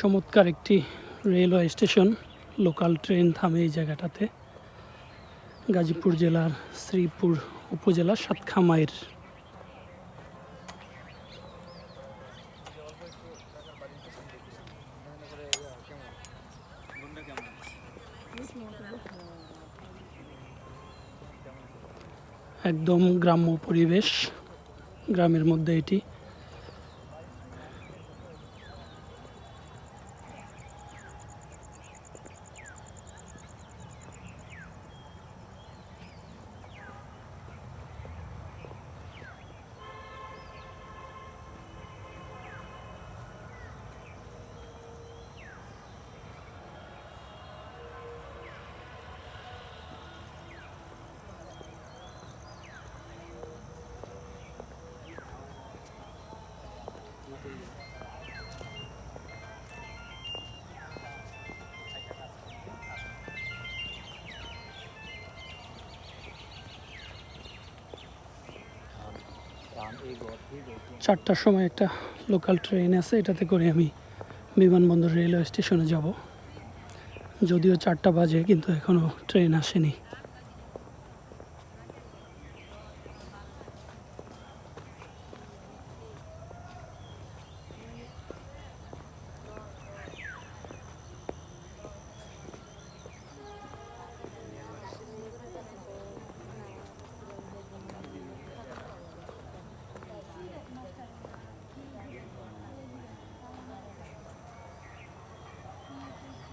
চমৎকার একটি railway station, local train থামে এই জায়গাটাতে। গাজীপুর জেলার শ্রীপুর উপজেলার সাতখামাইয়ের একদম গ্রাম্য পরিবেশ, গ্রামের মধ্যে এটি। চারটার সময় একটা লোকাল ট্রেন আছে, এটাতে করে আমি বিমানবন্দর রেলওয়ে স্টেশনে যাব। যদিও চারটা বাজে, কিন্তু এখনও ট্রেন আসেনি।